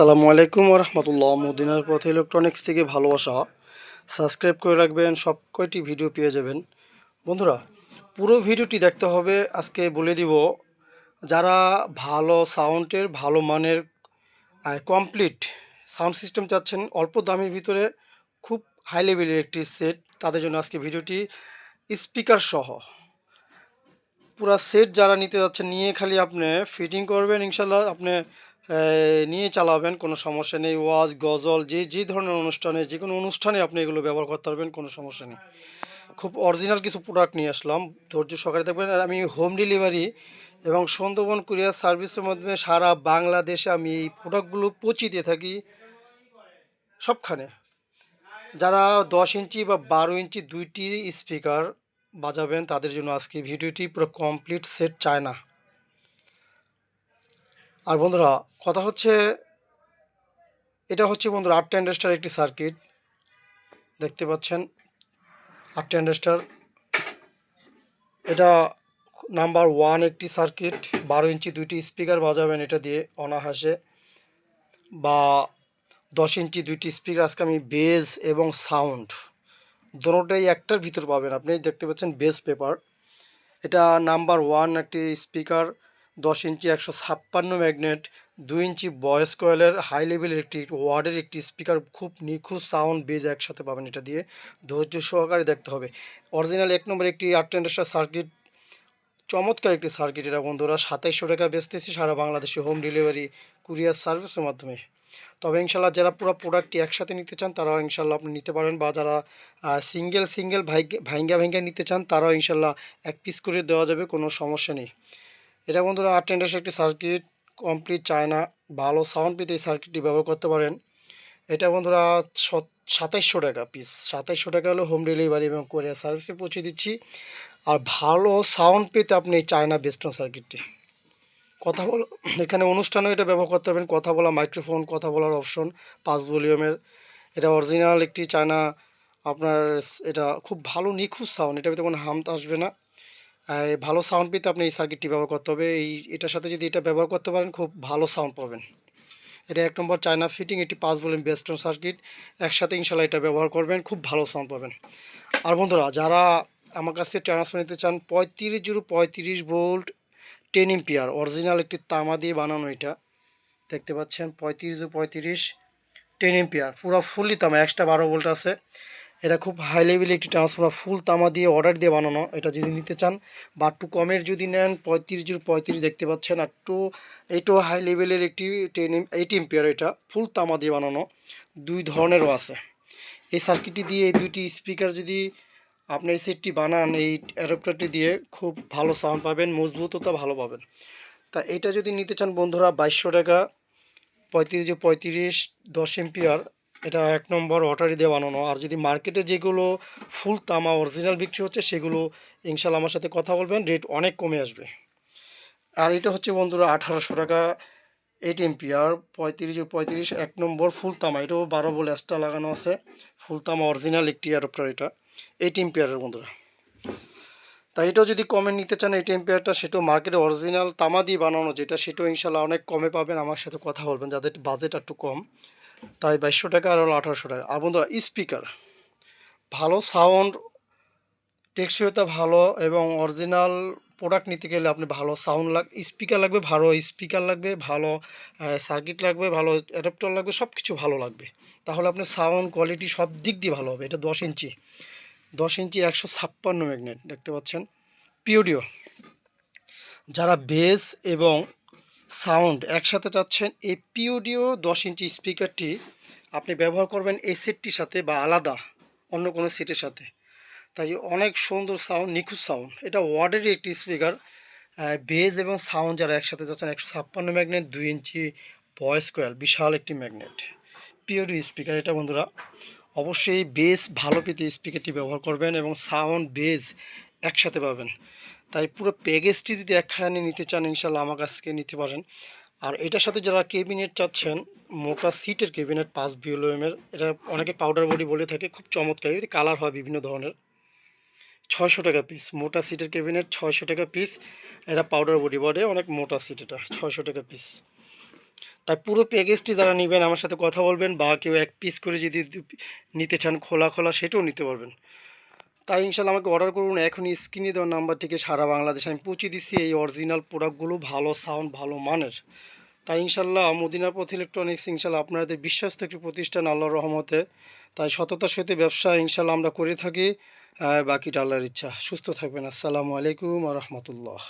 আসসালামু আলাইকুম রহমতুল্লাহ মদিনার পথে ইলেকট্রনিক্স থেকে ভালোবাসা। সাবস্ক্রাইব করে রাখবেন, সব কয়টি ভিডিও পেয়ে যাবেন। বন্ধুরা, পুরো ভিডিওটি দেখতে হবে। আজকে বলে দিব, যারা ভালো সাউন্ডের ভালো মানের কমপ্লিট সাউন্ড সিস্টেম চাচ্ছেন, অল্প দামের ভিতরে খুব হাই লেভেলের একটি সেট তাদের জন্য আজকে ভিডিওটি স্পিকার সহ। পুরা সেট যারা নিতে যাচ্ছেন, নিয়ে খালি আপনি ফিটিং করবেন ইনশাল্লাহ আপনি নিয়ে চালাবেন, কোনো সমস্যা নেই। ওয়াজ, গজল, যে যে ধরনের অনুষ্ঠানে, যে কোনো অনুষ্ঠানে আপনি এগুলো ব্যবহার করতে পারবেন, কোনো সমস্যা নেই। খুব অরিজিনাল কিছু প্রোডাক্ট নিয়ে আসলাম। ধৈর্য সহকারে দেখবেন, আর আমি হোম ডেলিভারি এবং সুন্দরবন কুরিয়ার সার্ভিসের মাধ্যমে সারা বাংলাদেশে আমি এই প্রোডাক্টগুলো পৌঁছে দিয়ে থাকি সবখানে। যারা দশ ইঞ্চি বা বারো ইঞ্চি দুইটি স্পিকার বাজাবেন, তাদের জন্য আজকে ভিডিওটি পুরো কমপ্লিট সেট চায় না আর বন্ধুরা, কথা হচ্ছে, এটা হচ্ছে বন্ধুরা আট টেন্ডেস্টার একটি সার্কিট দেখতে পাচ্ছেন, আট টেন্ডেস্টার এটা নাম্বার ওয়ান একটি সার্কিট বারো ইঞ্চি দুইটি স্পিকার বাজাবেন এটা দিয়ে অনাহাসে বা দশ ইঞ্চি দুইটি স্পিকার আজকে আমি বেজ এবং সাউন্ড দোনোটাই একটার ভিতর পাবেন। আপনি দেখতে পাচ্ছেন বেস পেপার এটা নাম্বার ওয়ান একটি স্পিকার দশ ইঞ্চি একশো ছাপ্পান্ন ম্যাগনেট, দুই ইঞ্চি ভয়েস কয়েলের হাই লেভেলের একটি ওয়ার্ডের একটি স্পিকার খুব নিখুঁত সাউন্ড বেজ একসাথে পাবেন এটা দিয়ে। ধৈর্য সহকারে দেখতে হবে। অরিজিনাল এক নম্বর একটি আট টেন্ডার্সার সার্কিট চমৎকার একটি সার্কিট এটা বন্ধুরা। সাতাইশশো টাকা বেচতেছি সারা বাংলাদেশে হোম ডেলিভারি কুরিয়ার সার্ভিসের মাধ্যমে। তবে ইনশাল্লাহ যারা পুরো প্রোডাক্টটি একসাথে নিতে চান, তারাও ইনশাল্লাহ আপনি নিতে পারেন বা যারা সিঙ্গেল সিঙ্গেল ভাইঙ্গা ভাইঙ্গা নিতে চান, তারাও ইনশাল্লাহ এক পিস করে দেওয়া যাবে, কোনো সমস্যা নেই। এটা বন্ধুরা আট টেন্ডার্স একটি সার্কিট কমপ্লিট চায়না, ভালো সাউন্ড পেতে এই সার্কিটটি ব্যবহার করতে পারেন। এটা বন্ধুরা সাতাইশশো টাকা পিস সাতাইশশো টাকা হলো হোম ডেলিভারি এবং কোরিয়ার সার্ভিসে পৌঁছে দিচ্ছি। আর ভালো সাউন্ড পেতে আপনি এই চায়না বেস্টন সার্কিটটি কথা বল, এখানে অনুষ্ঠানেও এটা ব্যবহার করতে পারবেন। কথা বলা মাইক্রোফোন কথা বলার অপশন পাঁচ ভলিউমের এটা অরিজিনাল একটি চায়না, আপনার এটা খুব ভালো নিখুঁত সাউন্ড এটা কোনো হামত আসবে না। ভালো সাউন্ড পেতে আপনি এই সার্কিটটি ব্যবহার করতে হবে। এই, এটার সাথে যদি এটা ব্যবহার করতে পারেন, খুব ভালো সাউন্ড পাবেন। এটা এক নম্বর চায়না ফিটিং এটি পাঁচ ভলিউম বেস্টন সার্কিট একসাথে ইনশাল্লাহ এটা ব্যবহার করবেন, খুব ভালো সাউন্ড পাবেন। আর বন্ধুরা, যারা আমার কাছে ট্রান্সফার নিতে চান, পঁয়ত্রিশ জিরো পঁয়ত্রিশ ভোল্ট টেন এম্পিয়ার অরিজিনাল একটি তামা দিয়ে বানানো এটা। দেখতে পাচ্ছেন, পঁয়ত্রিশ পঁয়ত্রিশ টেন এম্পিয়ার পুরো ফুললি তামা এক্সট্রা বারো ভোল্ট আছে। এটা খুব হাই লেভেলের একটি ট্রান্সফার ফুল তামা দিয়ে অর্ডার দিয়ে বানানো। এটা যদি নিতে চান, বা একটু কমের যদি নেন, পঁয়ত্রিশ জিরো পঁয়ত্রিশ দেখতে পাচ্ছেন, আর একটু এইটাও হাই লেভেলের একটি টেন এইট এম্পিয়ার এটা, ফুল তামা দিয়ে বানানো। দুই ধরনেরও আছে। এই সার্কিটটি দিয়ে এই দুইটি স্পিকার যদি আপনি এই সেটটি বানান, এই অ্যাডাপ্টারটি দিয়ে খুব ভালো সাউন্ড পাবেন, মজবুততা ভালো পাবেন। তা এটা যদি নিতে চান বন্ধুরা, বাইশশো টাকা, পঁয়ত্রিশ পঁয়ত্রিশ, দশ এম্পিয়ার এটা এক নম্বর অটারি দিয়ে বানানো। আর যদি মার্কেটে যেগুলো ফুল তামা অরিজিনাল বিক্রি হচ্ছে, সেগুলো ইনশাল্লাহ আমার সাথে কথা বলবেন রেট অনেক কমে আসবে। আর এটা হচ্ছে বন্ধুরা আঠারোশো টাকা এইট এম্পিয়ার পঁয়ত্রিশ পঁয়ত্রিশ, এক নম্বর ফুল তামা। এটাও বারো বলে এক্সট্রা লাগানো আছে। ফুল তামা অরিজিনাল একটি অ্যাডাপ্টার এটা। এইট এম্পিয়ারের বন্ধুরা। তাই এটাও যদি কমে নিতে চান এই টেম্পিয়ারটা সেটাও মার্কেটে অরিজিনাল তামা দিয়ে বানানো, যেটা সেটাও ইনশাল্লাহ অনেক কমে পাবেন। আমার সাথে কথা বলবেন, যাদের বাজেট একটু কম। তাই বাইশশো টাকা আর হলো আঠারোশো টাকা। আর বন্ধুরা স্পিকার ভালো সাউন্ড টেকসইতা ভালো এবং অরিজিনাল প্রোডাক্ট নিতে গেলে আপনি ভালো সাউন্ড লাগ স্পিকার লাগবে, ভালো স্পিকার লাগবে, ভালো সার্কিট লাগবে, ভালো অ্যাডাপ্টার লাগবে সব কিছু ভালো লাগবে। তাহলে আপনার সাউন্ড কোয়ালিটি সব দিক দিয়ে ভালো হবে। এটা দশ ইঞ্চি। দশ ইঞ্চি একশো ছাপ্পান্ন ম্যাগনেট দেখতে পাচ্ছেন? পিওডিও যারা বেস এবং সাউন্ড একসাথে চাচ্ছেন, এই পিওডিও দশ ইঞ্চি স্পিকারটি আপনি ব্যবহার করবেন এই সেটটির সাথে বা আলাদা অন্য কোনো সেটের সাথে। তাই অনেক সুন্দর সাউন্ড, নিখুঁত সাউন্ড। এটা ওয়ার্ডেরই একটি স্পিকার বেজ এবং সাউন্ড যারা একসাথে যাচ্ছেন একশো ছাপ্পান্ন ম্যাগনেট, দুই ইঞ্চি ভয়েস কয়েল, বিশাল একটি ম্যাগনেট। পিওডি স্পিকার, এটা বন্ধুরা, অবশ্যই বেস ভালো পেতে স্পিকারটি ব্যবহার করবেন এবং সাউন্ড, বেজ একসাথে পাবেন। তাই পুরো প্যাকেজটি যদি একখানে নিতে চান ইনশাল্লাহ আমার কাছ থেকে নিতে পারেন। আর এটার সাথে যারা কেবিনেট চাচ্ছেন, মোটা সিটের কেবিনেট পাঁচ বিএলওএমের এটা অনেকে পাউডার বডি বলে থাকে, খুব চমৎকার। এর কালার হয় বিভিন্ন ধরনের। ছয়শো টাকা পিস মোটা সিটের কেবিনেট ছয়শো টাকা পিস এটা পাউডার বডি বডে, অনেক মোটা সিট এটা, ছয়শো টাকা পিস তাই পুরো প্যাকেজটি যারা নেবেন, আমার সাথে কথা বলবেন, বা কেউ এক পিস করে যদি নিতে চান, খোলা খোলা, সেটাও নিতে পারবেন। তাই ইনশাল্লাহ আমাকে অর্ডার করুন। এখনই স্ক্রিনে দেওয়ার নাম্বার থেকে সারা বাংলাদেশ আমি পৌঁছে দিচ্ছি এই অরিজিনাল প্রোডাক্টগুলো ভালো সাউন্ড ভালো মানের। তাই ইনশাল্লাহ মদিনা পথ ইলেকট্রনিক্স ইনশাল্লাহ আপনাদের বিশ্বস্ত একটি প্রতিষ্ঠান আল্লাহর রহমতে। তাই সততার সাথে ব্যবসা ইনশাল্লাহ আমরা করে থাকি। বাকিটা আল্লাহর ইচ্ছা। সুস্থ থাকবেন। আসসালামু আলাইকুম রহমতুল্লাহ।